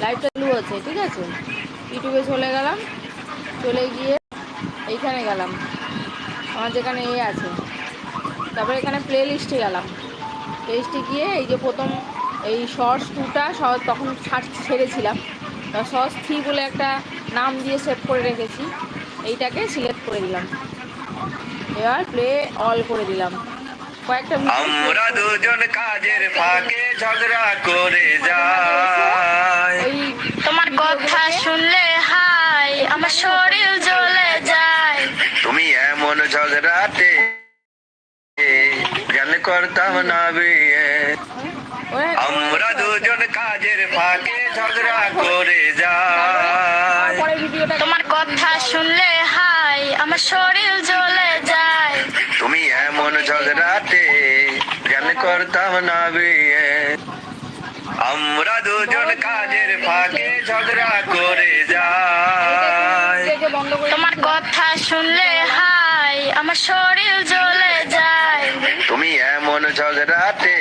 Live চালু আছে, ঠিক আছে? ইউটিউবে চলে গেলাম, চলে গিয়ে এইখানে গেলাম। আমার যেখানে এ আছে। তারপরে এখানে প্লে লিস্টে গেলাম। প্লে লিস্টে গিয়ে এই যে প্রথম এই শর্টস টুটা তখন ছাড়- ছেড়েছিলাম। শর্টস থ্রি বলে একটা নাম দিয়ে সেভ করে রেখেছি। এইটাকে সিলেক্ট করে দিলাম। এবার প্লে অল করে দিলাম। আমরা দুজন কাজের ফাঁকে ঝগড়া করে যাই তোমার কথা শুনলে হাই আমার শরীর জ্বলে যায়। তুমি এমন ঝগড়াতে জ্ঞান করতাম না বিয়ে। আমরা দুজন কাজের ফাঁকে ঝগড়া করে যাই তোমার কথা শুনলে হাই আমার শরীর জ্বলে ঝগড়াতে জ্ঞান করতাম না বিয়ে আমরা দুজন কাজের ফাঁকে ঝগড়া করে যাই তোমার কথা শুনলে হাই আমার শরীর জ্বলে যায়। তুমি এমন ঝগড়াতে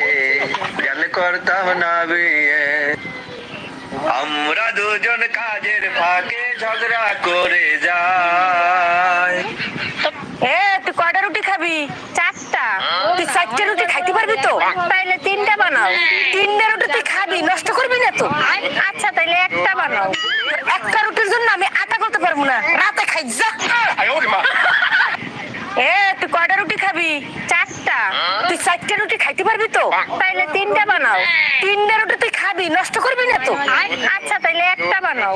জ্ঞান করতাম না বিয়ে আমরা দুজন কাজের ফাঁকে ঝগড়া করে যাই। এ, তুই কয়টা রুটি খাবি? চারটা। তুই চারটে রুটি খাইতে পারবি তো? তাইলে তিনটা বানাও। তিনটা রুটি তুই খাবি, নষ্ট করবি না তো? আচ্ছা তাইলে একটা বানাও। একটা রুটির জন্য আমি আটা করতে পারব না। রাতে খাই, যা এ তুই কয়টা রুটি খাবি চারটা তুই চারটে রুটি খাইতে পারবি তো? তাইলে তিনটা বানাও। তিনটা রুটি তুই খাবি, নষ্ট করবি না তো? আচ্ছা তাইলে একটা বানাও।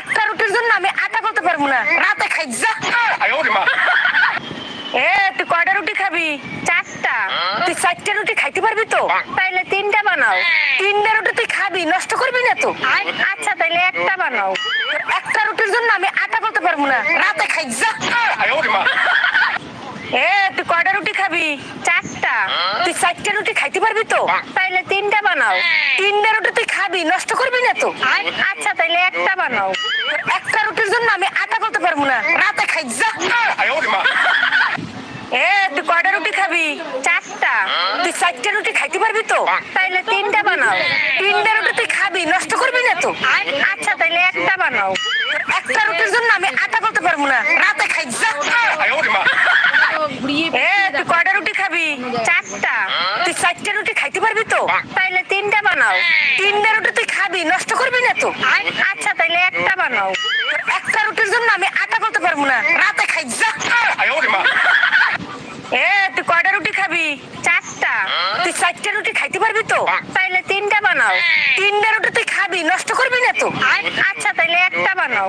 একটা রুটির জন্য আমি আটা করতে পারব না। রাতে খাই, যা। এ, তুই কয়টা রুটি খাবি? চারটা। তুই চারটে রুটি খাইতে পারবি তো? তাইলে তিনটা বানাও। তিনটা রুটি তুই খাবি, নষ্ট করবি না তো? আচ্ছা তাইলে একটা বানাও। একটা রুটির জন্য আমি আটা করতে পারব না। রাতে খাই, যা। এ, তুই কয়টা রুটি খাবি? চারটা। তুই চারটে রুটি খাইতে পারবি তো? তাইলে তিনটা বানাও। তিনটা রুটি তুই খাবি, নষ্ট করবি না তো? আচ্ছা তাইলে একটা বানাও। একটা রুটির জন্য আমি আটা করতে পারব না। রাতে খাই এ, তুই কয়টা রুটি খাবি? চারটা। তুই চারটে রুটি খাইতে পারবি তো? তাইলে তিনটা বানাও। তিনটা রুটি তুই খাবি, নষ্ট করবি না তো? আচ্ছা তাইলে একটা বানাও। একটা রুটির জন্য আমি আটা করতে পারব না। রাতে খাই, যা। তুই কয়টা রুটি খাবি? চারটা। তুই চারটে রুটি খাইতে পারবি তো? তাইলে তিনটা বানাও। তিনটা রুটি তুই খাবি নষ্ট করবি না তো? আচ্ছা তাইলে একটা বানাও। একটা রুটির জন্য আমি আটা করতে পারব না রাতে খাই যা এ তুই কয়টা রুটি খাবি? চারটা। তুই চারটে রুটি খাইতে পারবি তো? তাইলে তিনটা বানাও। তিনটা রুটি তুই খাবি নষ্ট করবি না তো? আচ্ছা তাইলে একটা বানাও।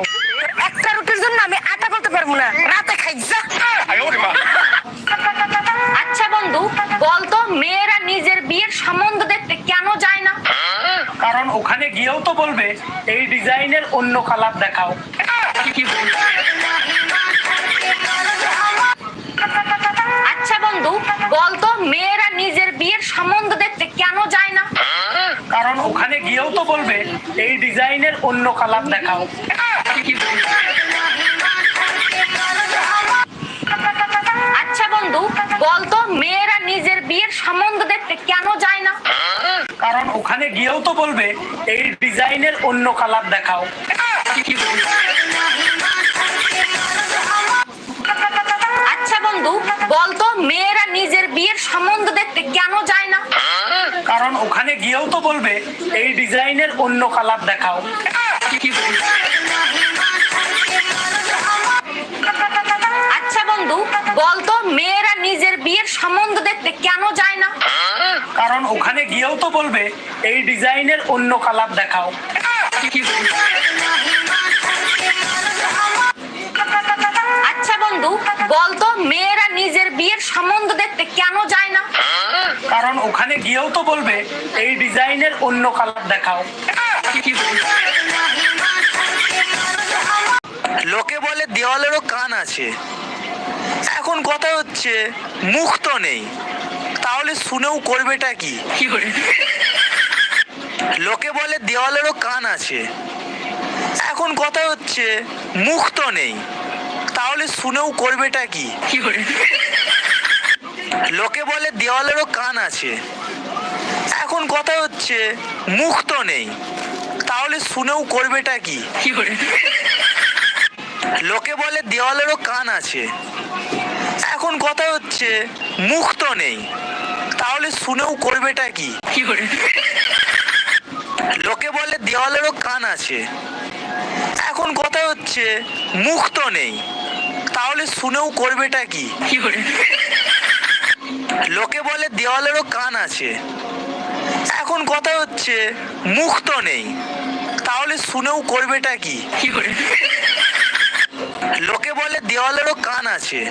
একটা রুটির জন্য আমি আটা করতে পারব না রাতে খাই যা ওখানে গিয়েও তো বলবে এই ডিজাইনের অন্য কালার দেখাও। আচ্ছা বন্ধু বলতো মেয়েরা নিজের বিয়ের সম্বন্ধ দেখতে কেন যায় না? কারণ ওখানে গিয়েও তো বলবে এই ডিজাইনের অন্য কালার দেখাও। আচ্ছা বন্ধু বলতো মেয়েরা নিজের বিয়ের সম্বন্ধ দেখতে কেন যায় না? কারণ ওখানে গিয়েও তো বলবে এই ডিজাইনের অন্য কালার দেখাও। আচ্ছা বন্ধু বলতো মেয়েরা নিজের বিয়ের সম্বন্ধ দেখতে কেন যায় না? কারণ ওখানে গিয়েও তো বলবে এই ডিজাইনের অন্য কালার দেখাও। বন্ধু বলতো মেয়েরা নিজের বিয়ের সম্বন্ধ দেখতে কেন যায় না? কারণ ওখানে গিয়েও তো বলবে এই ডিজাইনের অন্য কালার দেখাও। আচ্ছা বন্ধু বলতো মেয়েরা নিজের বিয়ের সম্বন্ধ দেখতে কেন যায় না? কারণ ওখানে গিয়েও তো বলবে এই ডিজাইনের অন্য কালার দেখাও। লোকে বলে দেওয়ালেরও কান আছে। এখন কথা হচ্ছে মুখ তো নেই। তাহলে শুনেও করবেটা কি? লোকে বলে দেওয়ালেরও কান আছে। এখন কথা হচ্ছে মুখ তো নেই। তাহলে শুনেও করবেটা কি? লোকে বলে দেওয়ালেরও কান আছে। এখন কথা হচ্ছে মুখ তো নেই। তাহলে শুনেও করবেটা কি? লোকে বলে দেওয়ালেরও কান আছে। এখন কথা হচ্ছে মুখ তো নেই। তাহলে শুনেও করবেটা কি? লোকে বলে দেওয়ালেরও কান আছে। এখন কথা হচ্ছে মুখ তো নেই। তাহলে শুনেও করবেটা কি? লোকে বলে দেওয়ালেরও কান আছে। এখন কথা হচ্ছে মুখ তো নেই। তাহলে শুনেও করবেটা কি? লোকে বলে দেওয়ালেরও কান আছে।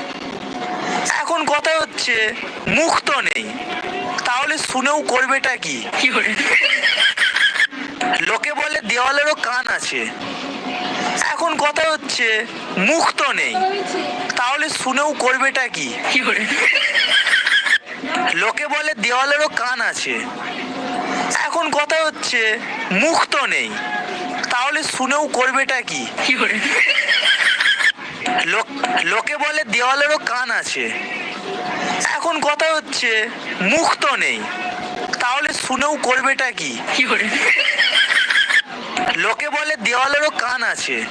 এখন কথা হচ্ছে মুখ তো নেই। তাহলে শুনেও করবেটা কি? লোকে বলে দেওয়ালেরও কান আছে। এখন কথা হচ্ছে মুখ তো নেই। তাহলে শুনেও করবেটা কি? লোকে বলে দেওয়ালেরও কান আছে। এখন কথা হচ্ছে মুখ তো নেই। তাহলে শুনেও করবেটা কি? লোক- লোকে বলে দেওয়ালেরও কান আছে। এখন কথা হচ্ছে মুখ তো নেই। তাহলে শুনেও করবেটা কি? লোকে বলে দেওয়ালেরও কান আছে।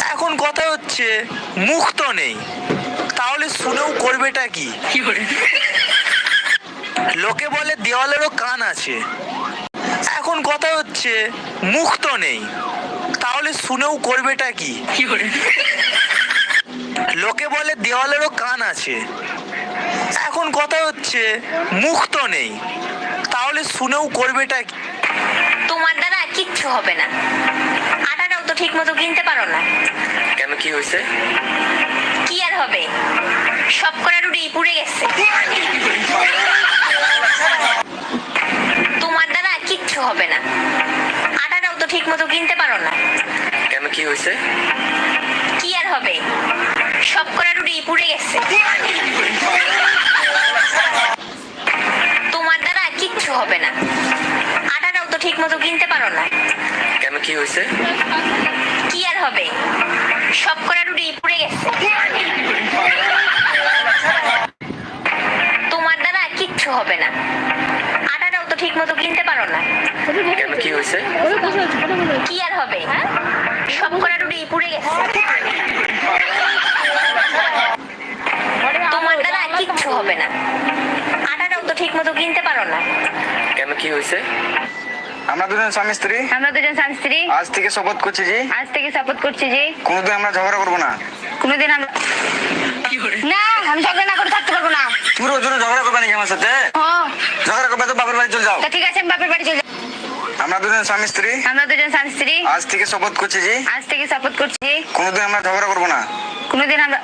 এখন কথা হচ্ছে মুখ তো নেই। তাহলে শুনেও করবেটা কি? লোকে বলে দেওয়ালেরও কান আছে। এখন কথা হচ্ছে মুখ তো নেই। তাহলে শুনেও করবেটা কি? লোকে বলে দেওয়ালেরও কান আছে। এখন কথা হচ্ছে মুখ তো নেই। তাহলে শুনেও করবেটা কি? তোমার দ্বারা কিচ্ছু হবে না। আটাটাও তো ঠিক মতো কিনতে পারো না। কেন কি হয়েছে? কি আর হবে? সব করা রুটি পুড়ে গেছে। তোমার দ্বারা কিচ্ছু হবে না। আটাটাও তো ঠিক মতো কিনতে পারো না। কেন কি হয়েছে? কি আর হবে? সব করা রুটি পুড়ে গেছে। তোমার দ্বারা কিচ্ছু হবে না। আটাটাও তো ঠিক মতো কিনতে পারো না। কেন কি হয়েছে? কি আর হবে? সব করা রুটি পুড়ে গেছে। তোমার দ্বারা কিচ্ছু হবে না। আটাটাও তো ঠিক মতো কিনতে পারো না। কেন কি হয়েছে? কি আর হবে? সব করা পুড়ে গেছে তোমার দ্বারা কিচ্ছু হবে না। আটাটাও তো ঠিক মতো কিনতে পারো না। কেন কি হয়েছে? আমরা দুজন স্বামী স্ত্রী। আমরা দুজন স্বামী স্ত্রী। আজ থেকে শপথ করছি যে আজ থেকে সাপোর্ট করছি যে কোনোদিন আমরা ঝগড়া করব না। কোনোদিন আমরা না আমি ঝগড়া না করে থাকতে পারব না। তুমি রোজ রোজ ঝগড়া করবে নাকি আমার সাথে? হ্যাঁ। ঝগড়া করবে তো বাপের বাড়ি চলে যাও। ঠিক আছে আমি বাপের বাড়ি চলে যাব। আমরা দুজন স্বামী স্ত্রী। আমরা দুজন স্বামী স্ত্রী। আজ থেকে শপথ করছি যে আজ থেকে সাপোর্ট করছি। যে কোনোদিন আমরা ঝগড়া করব না। কোনোদিন আমরা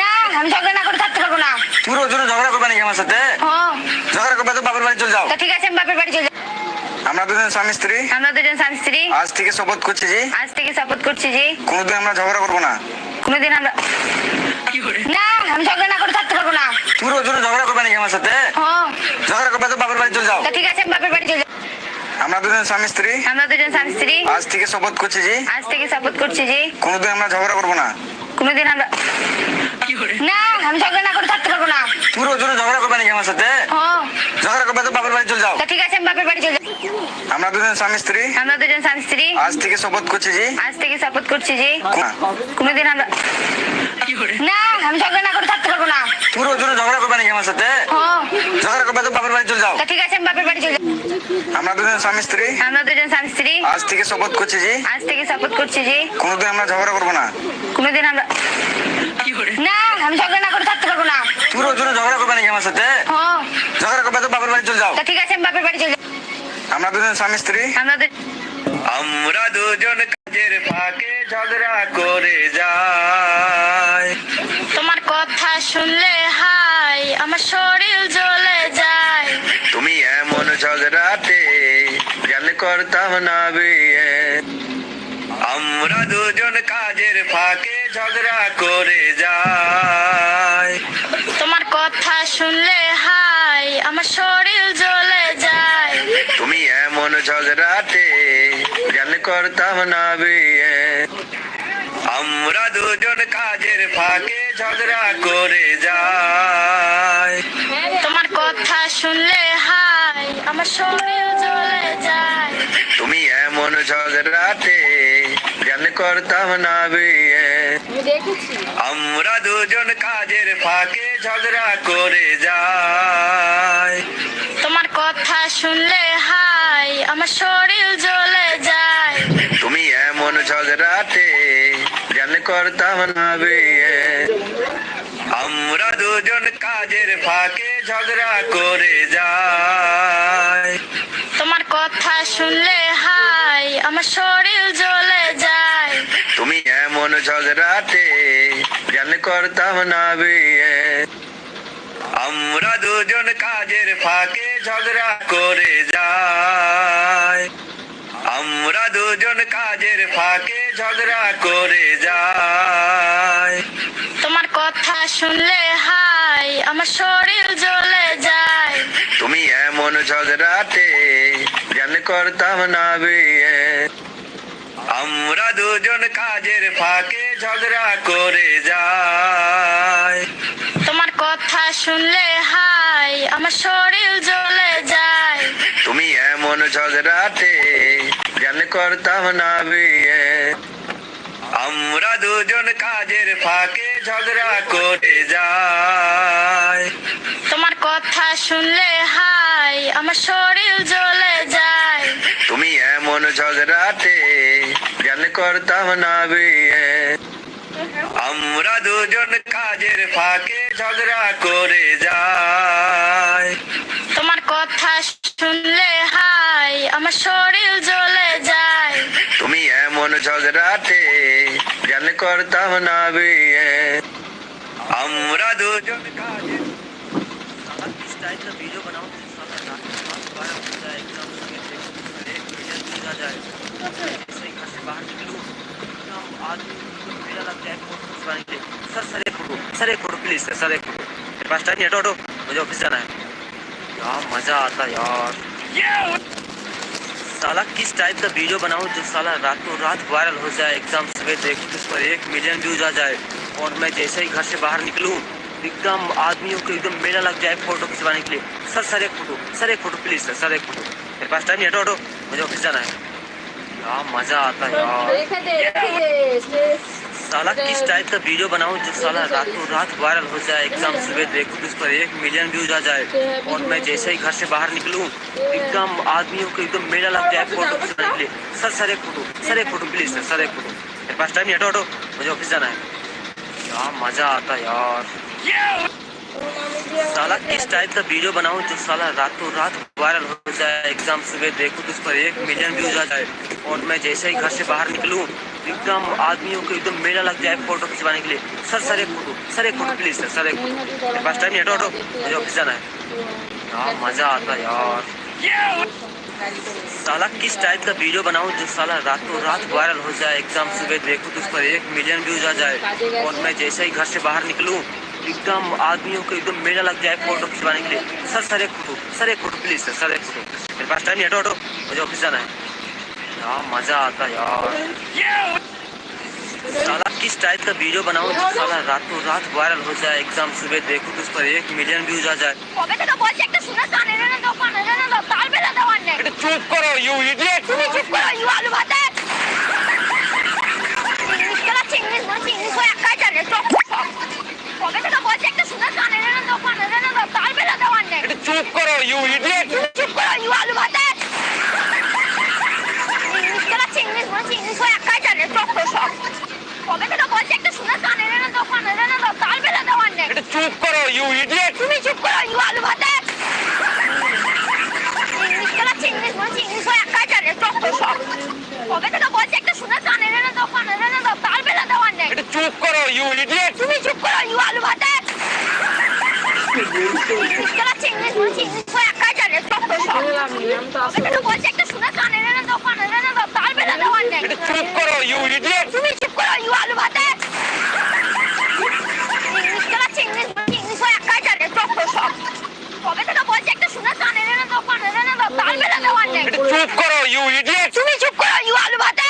না আমি ঝগড়া না করে থাকতে পারব না। তুমি রোজ রোজ ঝগড়া করবে নাকি আমার সাথে? হ্যাঁ ঝগড়া করবে তো বাপের বাড়ি চলে যাও। তা ঠিক আছে আমি বাপের বাড়ি চলে যাব। আমরা দুজন স্বামী স্ত্রী। আমরা দুজন স্বামী স্ত্রী। আজ থেকে শপথ করছি যে আজ থেকে সাপোর্ট করছি যে কোনোদিন আমরা ঝগড়া করব না। কোনোদিন আমরা না আমি ঝগড়া না করে থাকতে পারব না। তুমি রোজ রোজ ঝগড়া করবে নাকি আমার সাথে? হ্যাঁ ঝগড়া করবে তো বাপের বাড়ি চলে যাও। ঠিক আছে আমি বাপের বাড়ি চলে। আমরা দুজন স্বামী স্ত্রী। আমরা দুজন স্বামী স্ত্রী। আজ থেকে শপথ করছি যে আজ থেকে সাপোর্ট করছি যে কোনোদিন আমরা ঝগড়া করব না। কোনোদিন আমরা না আমি ঝগড়া না করে থাকতে পারব না। তুমি রোজ রোজ ঝগড়া করবে নাকি আমার সাথে? হ্যাঁ ঝগড়া করবে তো বাপের বাড়ি চলে যাও। তা ঠিক আছে আমি বাপের বাড়ি চলে যাব। আমরা দুজন স্বামী স্ত্রী। আমরা দুজন স্বামী স্ত্রী। আজ থেকে শপথ করছি যে আজ থেকে সাপোর্ট করছি যে না। কোনোদিন আমরা না আমি ঝগড়া না করে থাকতে পারব না। তুমি রোজ রোজ ঝগড়া করবে নাকি আমার সাথে? হ্যাঁ ঝগড়া করবে তো বাপের বাড়ি চলে যাও। ঠিক আছে আমি বাপের বাড়ি চলে যাব। আমরা দুজন স্বামী স্ত্রী। আমরা দুজন স্বামী স্ত্রী। আজ থেকে শপথ করছি যে আজ থেকে সাপোর্ট করছি যে কোনোদিন আমরা ঝগড়া করব না। কোনোদিন আমরা না আমি ঝগড়া না করে থাকতে পারব না। পুরো রোজ ঝগড়া করবে নাকি আমার সাথে? হ্যাঁ ঝগড়া করবে তো বাপের বাড়ি চলে যাও। তা ঠিক আছে আমি বাপের বাড়ি চলে যাব। আমরা দুজন স্বামী স্ত্রী? আমরা দুজন কাজের ফাঁকে ঝগড়া করে যাই। তোমার কথা শুনলে হাই আমার শরীর জ্বলে যায়। তুমি এমন ঝগড়াতে জানলে করতাম না বিয়ে। আমরা দুজন কাজের ফাঁকে ঝগড়া করে যাই। তোমার কথা শুনলে হাই আমার শরীর জ্বলে যায় এমন ঝগড়াতে জানলে করতাম না বিয়ে। আমরা দুজন কাজের ফাঁকে ঝগড়া করে যাই। তোমার কথা শুনলে হাই আমার শরীর জ্বলে যায়। তুমি এমন ঝগড়াতে জান করতাম না বিয়ে। আমরা দুজন কাজের ফাঁকে ঝগড়া করে যাই। তোমার কথা শুনলে আমার শরীর জ্বলে যায়। তুমি এমন ঝগড়াতে জান করতাম না বিয়ে। আমরা দুজন কাজের ফাঁকে ঝগড়া করে যাই। তোমার কথা শুনলে হাই আমার শরীর জ্বলে যায়। তুমি এমন ঝগড়াতে জান করতাম না বিয়ে। আমরা দুজন কাজের ফাঁকে ঝগড়া করে যাই। আমরা দুজন কাজের ফাঁকে ঝগড়া করে যাই। তোমার কথা শুনলে হাই আমার শরীর জ্বলে যায়। তুমি এমন ঝগড়াতে জান করতাম না বিয়ে। আমরা দুজন কাজের ফাঁকে ঝগড়া করে যাই। তোমার কথা শুনলে হাই আমার শরীর জ্বলে যায়। তুমি এমন ঝগড়াতে জান করতাম না বিয়ে। আমরা দুজন কাজের ফাঁকে ঝগড়া করে যাই। তোমার কথা শুনলে হাই আমার শরীর জ্বলে যায়। ঝগড়াতে জান করতাম না বিয়ে। আমরা দুজন কাজের ফাঁকে ঝগড়া করে যাই। তোমার কথা শুনলে হাই আমার শরীর জ্বলে যায়। তুমি এমন ঝগড়াতে জান করতাম না বিয়ে। আমরা দুজন কাজের वीडियो न्यूज़ आ जाए ऐसे घर से बाहर निकलूँ आदमी सर सर एक फ़ोटो सर एक प्लीज़ सर सर एक पास टाइम हटो हटो मुझे ऑफ़िस जाना है यार मज़ा आता यार साला किस टाइप का वीडियो बनाऊँ जो साला रातों रात वायरल हो जाए एकदम सवेरे देखो तो उस पर एक मिलियन व्यूज़ आ जाए और मैं जैसे ही घर से बाहर निकलूं एकदम आदमियों को एकदम मेला लग जाए फ़ोटो खिंचवाने के लिए सर सर एक फ़ोटो सर एक फ़ोटो प्लीज़ सर सर एक फ़ोटो मेरे पास टाइम हटो हटो मुझे ऑफ़िस जाना है क्या मज़ा आता यार। साला किस टाइप का वीडियो बनाऊँ जो साला रातों रात वायरल हो जाए एकदम सुबह देखूँ उस तो पर एक मिलियन व्यूज़ आ जाए। और मैं जैसे ही घर से बाहर निकलूं एकदम आदमियों को एकदम मेला लग जाए फ़ोटो खींचने के लिए। सर सर एक फ़ोटो सर एक फ़ोटो प्लीज़ सर सर एक फ़ोटो मेरे पास टाइम नहीं हटो हटो मुझे ऑफ़िस जाना है। क्या मज़ा आता यार। साला किस टाइप का वीडियो बनाऊँ जो साला रातों रात वायरल हो जाए एग्ज़ाम सुबह देखो तो उस पर एक मिलियन व्यूज़ आ जाए और मैं जैसे ही घर से बाहर निकलूं, एकदम आदमियों को एकदम मेला लग जाए फ़ोटो खिंचवाने के लिए। सर सर, एक फ़ोटो सर, एक फ़ोटो प्लीज़ सर सर, एक फ़ोटो पास टाइम हटो हटो, मुझे ऑफ़िस जाना है। यार मज़ा आता यार। साला किस टाइप का वीडियो बनाऊँ जो साला रातों रात वायरल हो जाए एग्ज़ाम सुबह देखो तो उस पर एक मिलियन व्यूज़ आ जाए और मैं जैसे ही घर से बाहर निकलूं एकदम आदमियों को एकदम मेला लग जाए फ़ोटो खिंचवाने के लिए। सर सर एक फ़ोटो सर एक फ़ोटो प्लीज़ सर सर एक फ़ोटो। मेरे पास टाइम नहीं हटो हटो मुझे ऑफ़िस जाना है। यार मज़ा आता यार। साला किस टाइप का वीडियो बनाऊँ जो साला रातों रात वायरल हो जाए एग्ज़ाम सुबह देखो तो उस पर एक मिलियन व्यूज़ आ जाए। चुप करो यू इडियट चुप करो यू आलू बात है इंग्लिश करा इंग्लिश इंग्लिश को एक्का চুপ করো ইউ দাও দাও করো ইডিয়েট তুমি চুপ করো ইউ আলু ভাতে। ইংলিশ চালাচ্ছে ইংলিশ বলছি ইংলিশ হয়ে একাই জানে চপ সব। কবে থেকে বলছি একটা শুনে কানে রেনে দাও কানে রেনে দাও তাল বেলা দেওয়ার নেই। চুপ করো ইউ ইডিয়েট তুমি চুপ করো ইউ আলু ভাতে। ইংলিশ চালাচ্ছে ইংলিশ বলছি ইংলিশ হয়ে একাই জানে চপ সব। কবে থেকে বলছি একটা শুনে কানে রেনে দাও কানে রেনে দাও তাল বেলা দেওয়ার নেই চুপ করো ইউ ইডিয়েট তুমি চুপ করো ইউ আলু ভাতে! চপ করো ইউ ইডিয়েট তুমি চুপ করো ইউ আলু ভাতে! চপ সব কবে থেকে বলছি একটা শুনে কানে রেনে দাও কানে রেনে দাও তাল বেলা দেওয়ার নেই চুপ করো ইউ ইডিয়েট তুমি চুপ করো ইউ আলু ভাতে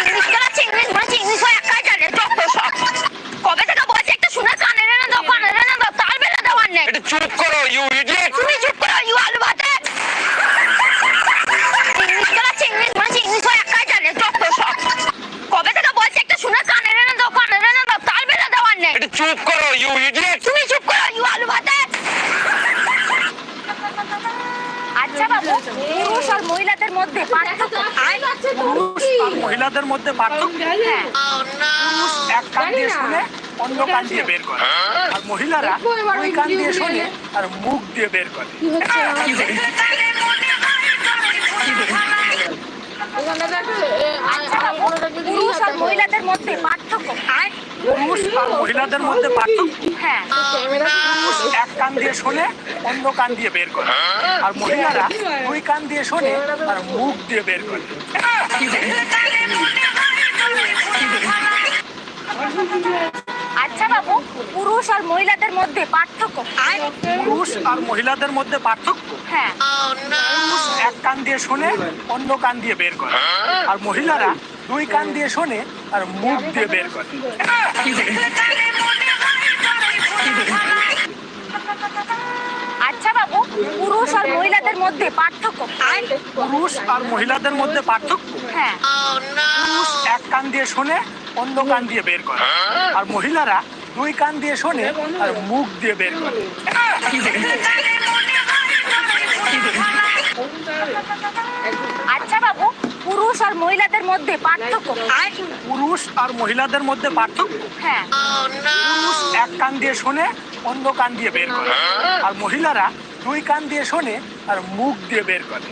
ইংলিশ চালাচ্ছে ইংলিশ বলছি ইংলিশ হয়ে একাই জানে চপ সব কবে থেকে বলছি একটা শুনে কানে রেনে দাও কানে রেনে দাও তাল বেলা দেওয়ার নেই চুপ করো ইউ ইডিয়েট তুমি চুপ করো ইউ আলু ভাতে চুপ করো ইউ ইডিয়েট তুমি চুপ করো ইউ আলু ভাতে আচ্ছা বাবু পুরুষ আর মহিলাদের মধ্যে পার্থক্য পুরুষ আর মহিলাদের মধ্যে পার্থক্য হ্যাঁ পুরুষ এক কান দিয়ে শুনে অন্য কান দিয়ে বের করে। আর মহিলারা দুই কান দিয়ে শোনে আর মুখ দিয়ে বের করে। কি হচ্ছে? এখানে দেখো এ, আ- আমার কোনোটা যদি পুরুষ আর মহিলাদের মধ্যে পার্থক্য? পুরুষ আর মহিলাদের মধ্যে পার্থক্য? হ্যাঁ। দিয়ে শোনে অন্য কান দিয়ে বের করে। আর মহিলারা দুই কান দিয়ে শোনে আর মুখ দিয়ে বের করে। আচ্ছা বাবু পুরুষ আর মহিলাদের মধ্যে পার্থক্য? পুরুষ আর মহিলাদের মধ্যে পার্থক্য? হ্যাঁ। পুরুষ এক কান দিয়ে শোনে অন্য কান দিয়ে বের করে। আর মহিলারা দুই কান দিয়ে শোনে আর মুখ দিয়ে বের করে। আচ্ছা বাবু পুরুষ আর মহিলাদের মধ্যে পার্থক্য? পুরুষ আর মহিলাদের মধ্যে পার্থক্য? হ্যাঁ। পুরুষ এক কান দিয়ে শোনে অন্য কান দিয়ে বের করে। আর মহিলারা দুই কান দিয়ে শোনে আর মুখ দিয়ে বের করে। মহিলাদের মধ্যে পার্থক্য? পুরুষ আর মহিলাদের মধ্যে পার্থক্য? হ্যাঁ। পুরুষ এক কান দিয়ে শোনে অন্য কান দিয়ে বের করে। আর মহিলারা দুই কান দিয়ে শোনে আর মুখ দিয়ে বের করে।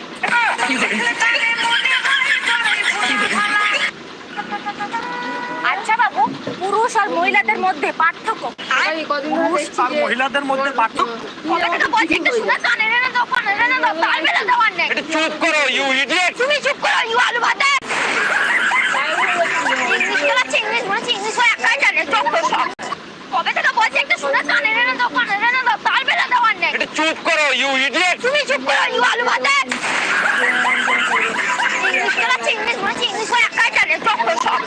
আচ্ছা বাবু পুরুষ আর মহিলাদের মধ্যে পার্থক্য? পুরুষ আর মহিলাদের মধ্যে পার্থক্য? চুপ করো ইউ ইডিয়েট তুমি চুপ করো ইউ আলু ভাতে ইংলিশ খেলাচ্ছে ইংলিশ বলেছে ইংলিশ ও একাই জানে চক্র সব। কবে থেকে বলছি একটা শোনা কানে এনে দাও কানে এনে দাও তাল বেলা দেওয়ার নেই। চুপ করো ইউ ইডিয়েট তুমি চুপ করো ইউ আলু ভাতে। ইংলিশ খেলাচ্ছে ইংলিশ বলেছে ইংলিশ ও একাই জানে চক্র সব।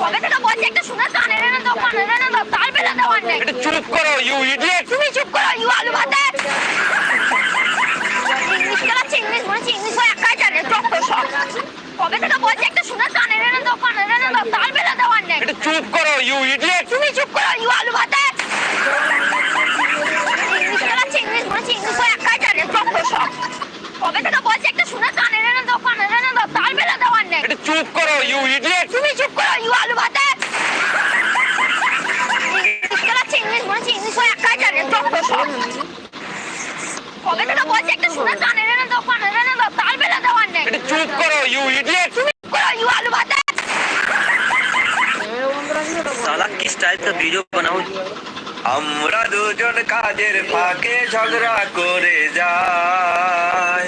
কবে থেকে বলছি একটা শোনা কানে এনে দাও কানে এনে দাও তাল বেলা দেওয়ার নেই। চুপ করো ইউ ইডিয়েট তুমি চুপ করো ইউ আলু ভাতে। ইংলিশ খেলাচ্ছে ইংলিশ বলেছে ইংলিশ ও একাই জানে চক্র সব। কবে থেকে বলছি একটা শোনা কানে দাও কানে এনে দাও তাল বেলা দেওয়ার নেই চুপ করো ইউ ইডিয়েট তুমি চুপ করো ইউ আলু ভাতে! ইংলিশ খেলাচ্ছে ইংলিশ বলেছে ইংলিশ ও একাই জানে চক্র সব কবে থেকে বলছি একটা শোনা কানে এনে দাও কানে এনে দাও তাল বেলা দেওয়ার নেই। চুপ করো ইউ ইডিয়েট তুমি চুপ করো ইউ আলু ভাতে! ইংলিশ খেলাচ্ছে ইংলিশ বলেছে ইংলিশ ও একাই জানে চক্র সব কবে থেকে বলছি একটা শোনা কানে এনে দাও কানে এনে দাও বেলা দেওয়ার নেই। চুপ করো ইউ ইডিয়েট তুমি চুপ করো ইউ আলু ভাতে ক্যামেরা বন্ধ রাখলে তো টাইপ তো ভিডিও বানাও আমরা দুজন কাজের ফাঁকে ঝগড়া করে যাই।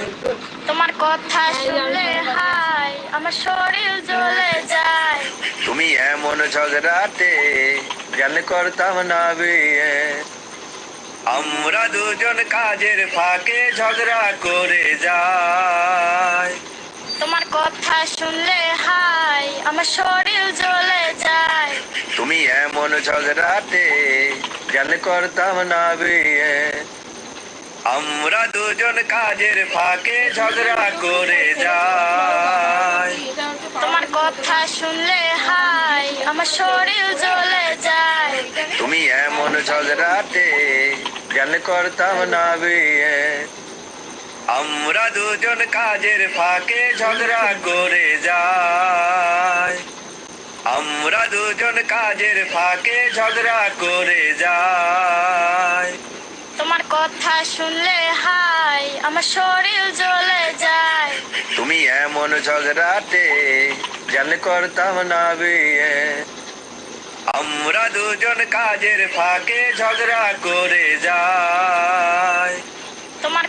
তোমার কথা শুনলে হাই আমার শরীর জ্বলে যায়। তুমি এমন ঝগড়াতে জ্ঞান করতাম না বিয়ে। আমরা দুজন কাজের ফাঁকে ঝগড়া করে যাই। তোমার কথা শুনলে হাই আমার শরীর জ্বলে যায়। তুমি এমন ঝগড়াতে জ্ঞান করতাম না বিয়ে। আমরা দুজন কাজের ফাঁকে ঝগড়া করে যাই। তোমার কথা শুনলে হাই আমার শরীর জ্বলে যায়। তুমি এমন ঝগড়াতে জ্ঞান করতাম না বিয়ে। আমরা দুজন কাজের ফাঁকে ঝগড়া করে যাই। আমরা দুজন কাজের ফাঁকে ঝগড়া করে যাই। তোমার কথা শুনলে হাই আমার শরীর জ্বলে যায়। তুমি এমন ঝগড়াতে জ্ঞান করতাম না বিয়ে। আমরা দুজন কাজের ফাঁকে ঝগড়া করে যাই।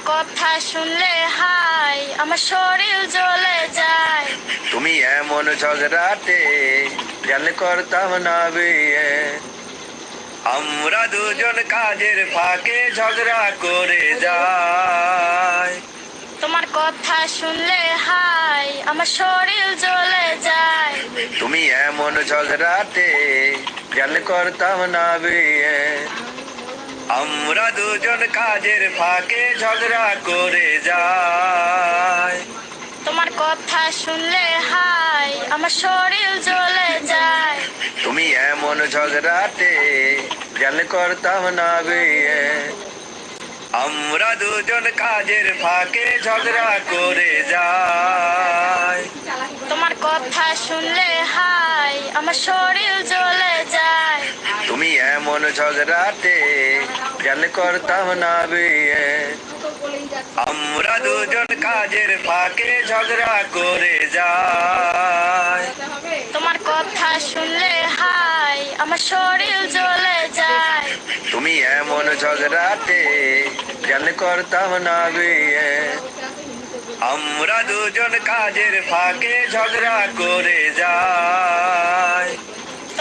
কথা শুনলে হাই আমার শরীর জ্বলে যায়। তুমি এমন ঝগড়াতে জ্ঞান করতাম না বিয়ে। আমরা দুজন কাজের ফাঁকে ঝগড়া করে যাই। তোমার কথা শুনলে হাই আমার শরীর জ্বলে যায়। তুমি এমন ঝগড়াতে জ্ঞান করতাম না বিয়ে। আমরা দুজন কাজের ফাঁকে ঝগড়া করে যাই। তোমার কথা শুনলে হাই আমার শরীর জ্বলে যায়। তুমি এমন ঝগড়াতে জানলে করতাম না বিয়ে। আমরা দুজন কাজের ফাঁকে ঝগড়া করে যাই। তোমার কথা শুনলে হাই আমার শরীর জ্বলে যায়। এমন ঝগড়াতে জানলে করতাম না বিয়ে। আমরা দুজন কাজের ফাঁকে ঝগড়া করে যাই। তোমার কথা শুনলে হাই আমার শরীর জ্বলে যায়। তুমি এমন ঝগড়াতে জানলে করতাম না বিয়ে। আমরা দুজন কাজের ফাঁকে ঝগড়া করে যাই।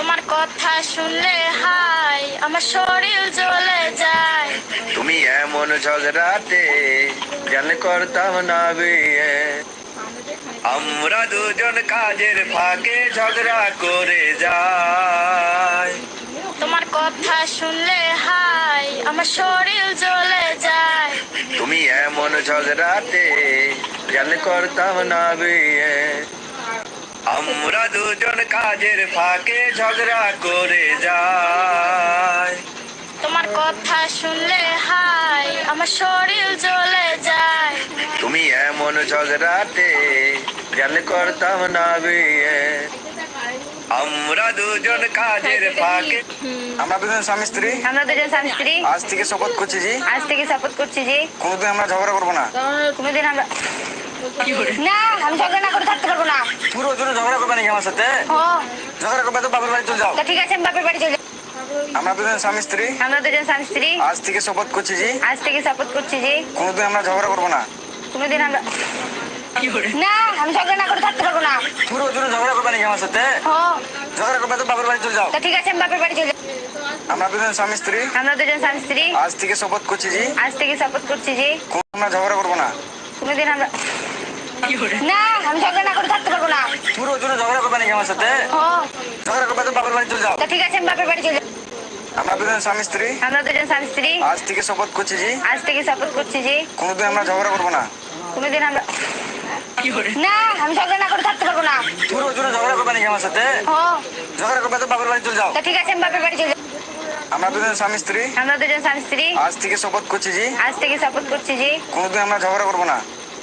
তোমার কথা শুনলে হাই আমার শরীর জ্বলে যায়। তুমি এমন ঝগড়াতে জানলে করতাম না বিয়ে। আমরা দুজন কাজের ফাঁকে ঝগড়া করে যাই। তোমার কথা শুনলে হাই আমার শরীর জ্বলে যায়। তুমি এমন ঝগড়াতে জানলে করতাম না বিয়ে। আমরা দুজন কাজের ফাঁকে ঝগড়া করে যাই। তোমার কথা শুনলে হাই আমার শরীর জ্বলে যায়। তুমি এমন ঝগড়াতে জানলে করতাম না বিয়ে। আমরা দুজন কাজের ফাঁকে আমরা দুজন স্বামী স্ত্রী। আমরা দুজন স্বামী স্ত্রী। আজ থেকে শপথ করছি জি। আজ থেকে শপথ করছি যে কোনোদিন আমরা ঝগড়া করব না। কোনোদিন আমরা না আমি ঝগড়া না করে থাকতে পারব না। পুরো ঝগড়া করবে নাকি আমার সাথে? ঝগড়া করবে তো বাপের বাড়ি চলে যাও। তা ঠিক আছে আমি বাপের বাড়ি চলে যাব। আমরা দুজন স্বামী স্ত্রী। আমরা দুজন স্বামী স্ত্রী। আজ থেকে শপথ করছি জি। আজ থেকে শপথ করছি যে কোনোদিন আমরা ঝগড়া করব না। কোনোদিন আমরা না আমি ঝগড়া না করে থাকতে পারব না। পুরো ঝগড়া করবে নাকি আমার সাথে? ঝগড়া করবে তো বাপের বাড়ি চলে যাও। তা ঠিক আছে আমি বাপের বাড়ি চলে যাব। আমরা দুজন স্বামী স্ত্রী। আমরা দুজন স্বামী স্ত্রী। আজ থেকে শপথ করছি জি। আজ থেকে শপথ করছি যে কোনোদিন আমরা ঝগড়া করব না। কোনোদিন আমরা না আমি ঝগড়া না করে থাকতে পারব না। পুরো জন্য ঝগড়া করবে নাকি আমার সাথে? ও ঝগড়া করবে তো বাপের বাড়ি চলে যাও। তা ঠিক আছে আমি বাপের বাড়ি চলে আমরা দুজন স্বামী স্ত্রী। আমরা দুজন স্বামী স্ত্রী। আজ থেকে শপথ করছি জি। আজ থেকে শপথ করছি যে কোনোদিন আমরা ঝগড়া করব না। কোনোদিন আমরা না আমি ঝগড়া না করে থাকতে পারব না। পুরো জন্য ঝগড়া করবে নাকি আমার সাথে? ও ঝগড়া করবে তো বাপের বাড়ি চলে যাও। তা ঠিক আছে আমি বাপের বাড়ি চলে আমরা দুজন স্বামী স্ত্রী। আমরা দুজন স্বামী স্ত্রী। আজ থেকে শপথ করছি জি। আজ থেকে শপথ করছি যে কোনোদিন আমরা ঝগড়া করব না।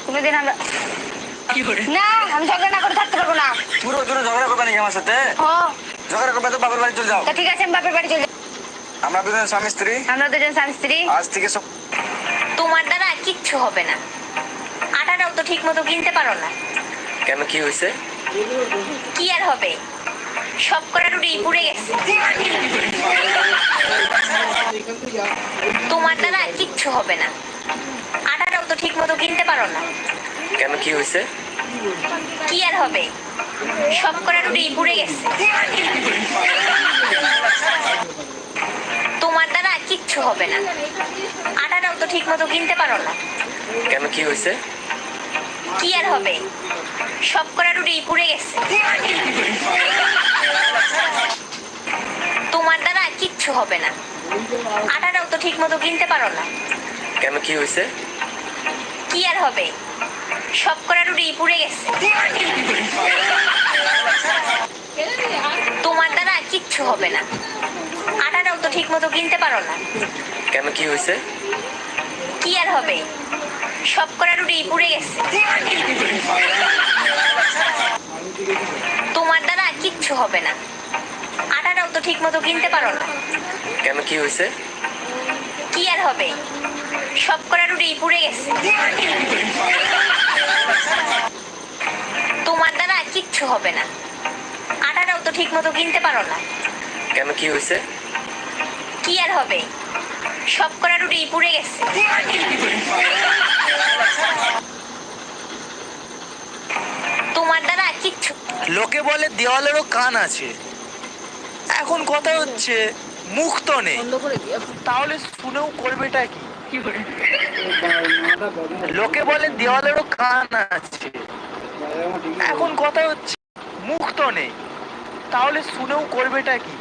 কোনোদিন আমরা না আমি ঝগড়া না করে থাকতে পারব না। পুরো জন্য ঝগড়া করবে নাকি আমার সাথে? ঝগড়া করবে তো বাপের বাড়ি চলে যাও। ঠিক আছে আমি বাপের বাড়ি চলে আমরা দুজন স্বামী স্ত্রী। আমরা দুজন স্বামী স্ত্রী। আজ থেকে সব তোমার দ্বারা কিচ্ছু হবে না। আটাটাও তো ঠিক মতো কিনতে পারো না। কেন কি হয়েছে? কি আর হবে? সব কটা রুটি পুড়ে গেছে। তোমার দ্বারা কিচ্ছু হবে না। ঠিক মতো কিনতে পারো না। কেন কি হয়েছে? কি আর হবে? সব কটা রুটি পুড়ে গেছে। তোমার দ্বারা কিচ্ছু হবে না। আটাটাও তো ঠিক মতো কিনতে পারো না। কেন কি হয়েছে? কি আর হবে? সব কটা রুটি পুড়ে গেছে। তোমার দ্বারা কিচ্ছু হবে না। আটাটাও তো ঠিক মতো কিনতে পারো না। কেন কি হয়েছে? কি আর হবে। সব কটা রুটি পুড়ে গেছে। তোমার দ্বারা কিচ্ছু হবে না। আটাটাও তো ঠিক মতো কিনতে পারো না। কেন কি হয়েছে? কি আর হবে। সব কটা রুটি পুড়ে গেছে। তোমার দ্বারা কিচ্ছু হবে না। আটাটাও তো ঠিক মতো কিনতে পারো না। কেন কি হয়েছে? কি আর হবে। সব কটা রুটি পুড়ে গেছে। তোমার দ্বারা কিচ্ছু হবে না। আটাটাও তো ঠিক মতো কিনতে পারো না। কেন কি হয়েছে? কি আর হবে? সব কটা রুটি পুড়ে গেছে। তোমার দ্বারা কিচ্ছু লোকে বলে দেওয়ালেরও কান আছে। এখন কথা হচ্ছে মুখ তো নেই। করে তাহলে শুনেও করবেটা কি? লোকে বলে দেওয়ালেরও কান আছে। এখন কথা হচ্ছে মুখ তো নেই। তাহলে শুনেও করবেটা কি?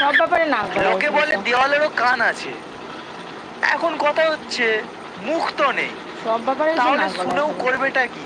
সব ব্যাপারে না লোকে বলে দেওয়ালেরও কান আছে। এখন কথা হচ্ছে মুখ তো নেই। সব ব্যাপারে তাহলে শুনেও করবেটা কি?